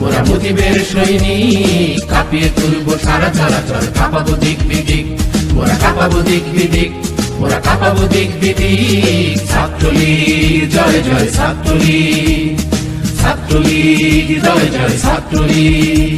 মোরা মুজিবের সৈনিক, কাঁপিয়ে তুলবো সারা চলাচল, কাঁপাবো দিক বিদিক। মোরা কাঁপাবো দিক বিদিক মোরা কাঁপাবো দিক বিদিক। ছাত্রলীগ, জয় জয় ছাত্রলীগ। ছাত্রলীগ, জয় জয় ছাত্রলীগ।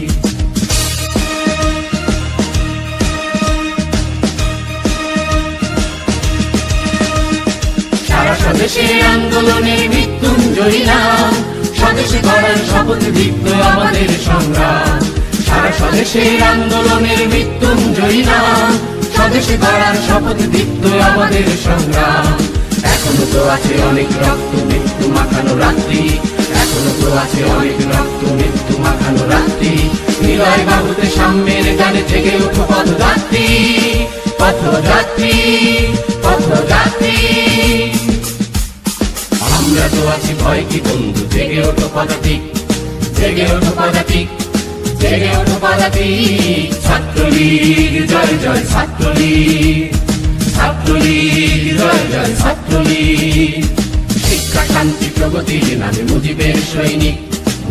সারা স্বদেশে আন্দোলনে মৃত্যুঞ্জয়ী নাম। স্বদেশে করার শপথ দীপ্ত আমাদের সংগ্রাম। সারা স্বদেশের আন্দোলনের মৃত্যুঞ্জয়ী নাম স্বদেশে করার শপথ দীপ্ত আমাদের সংগ্রাম। এখনও তো আছে অনেক রক্ত, মৃত্যু মাখানো রাত্রি। এখনও তো আছে অনেক রক্ত, মৃত্যু মাখানো রাত্রি। নিলয় বাহুতে সাম্যের গানে জেগে উঠো পথযাত্রী। পথযাত্রী পথযাত্রী। আছি ভয় কি বন্ধু? জেগে ওঠো পদাতিক। জেগে ওঠো পদাতিক। জেগে ওঠো পদাতিক। ছাত্রলীগ, জয় জয়, ছাত্রলীগ। ছাত্রলীগ, জয় জয়, ছাত্রলীগ। শিক্ষা, শান্তি প্রগতির নামে মুজিবের সৈনিক।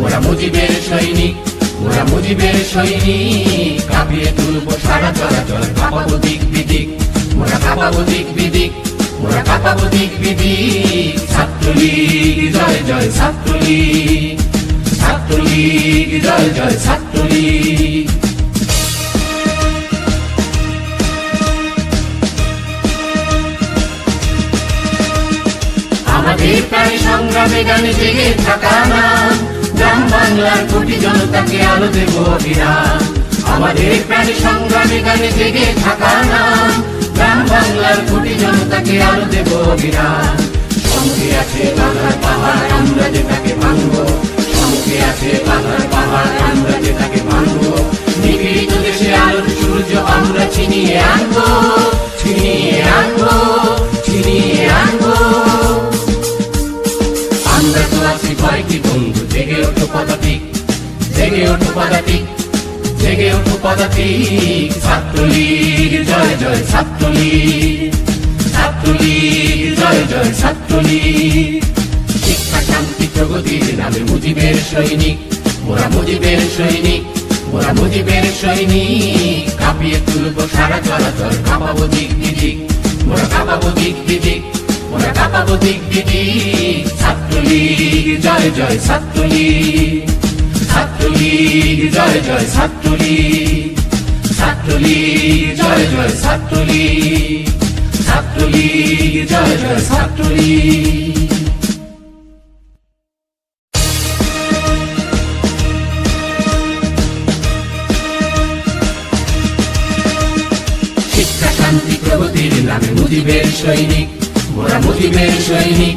মোরা মুজিবের সৈনিক। মোরা মুজিবের সৈনিক। কাঁপিয়ে তুলবো সারা চলাচল কাঁপাবো দিক বিদিক। মোরা কাঁপাবো দিক বিদিক। মোরা কাঁপাবো দিক ছাত্রলীগ আমাদের প্রাণী সংগ্রামে গানে জেগে থাকা না গ্রাম বাংলার কোটি জনতাকে আলো দেব অবিরাম। আমাদের প্রাণী সংগ্রামে গানে জেগে থাকা না বাংলার কোটি জনতাকে আলো দেব অবিরাম সঙ্গে আছে বাংলার পাহাড়, আমরা যে তাকে মানব সঙ্গে আছে বাংলার পাহাড়, আমরা যে তাকে মানব নিপীড়িত দেশে আলোর সূর্য আমরা ছিনিয়ে আনব। ছিনিয়ে আনব ছিনিয়ে আনব। আমরা তো আছি কয়েকটি বন্ধু, জেগে ওঠো পদাতিক, জেগে ওঠো পদাতিক। জেগে ওঠো পদাতিক ছাত্রলীগ, জয় জয় ছাত্রলীগ। ছাত্রলীগ, জয় জয় ছাত্রলীগ। শিক্ষা, শান্তি প্রগতির নামে মুজিবের সৈনিক, মোরা মুজিবের সৈনিক, মোরা মুজিবের সৈনিক। কাঁপিয়ে তুলবো সারা চলাচল কাঁপাবো দিক দিদিক মোরা কাঁপাবো দিক দিদিক মোরা কাঁপাবো দিক দিদিক ছাত্রলীগ, জয় জয় ছাত্রলীগ। ছাত্রলীগ, জয় জয় ছাত্রলীগ। ছাত্রলীগ, জয় জয় ছাত্রলীগ। ছাত্রলীগ, জয় জয় ছাত্রলীগ। শিক্ষা শান্তি প্রগতির নামে মুজিবের সৈনিক, মোরা মুজিবের সৈনিক।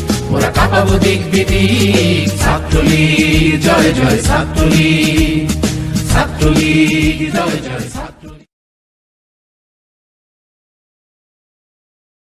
মোরা কাঁপাবো দিক বিদিক ছাত্রলীগ জয় জয় ছাত্রলীগ ছাত্রলীগ জয় জয় ছাত্র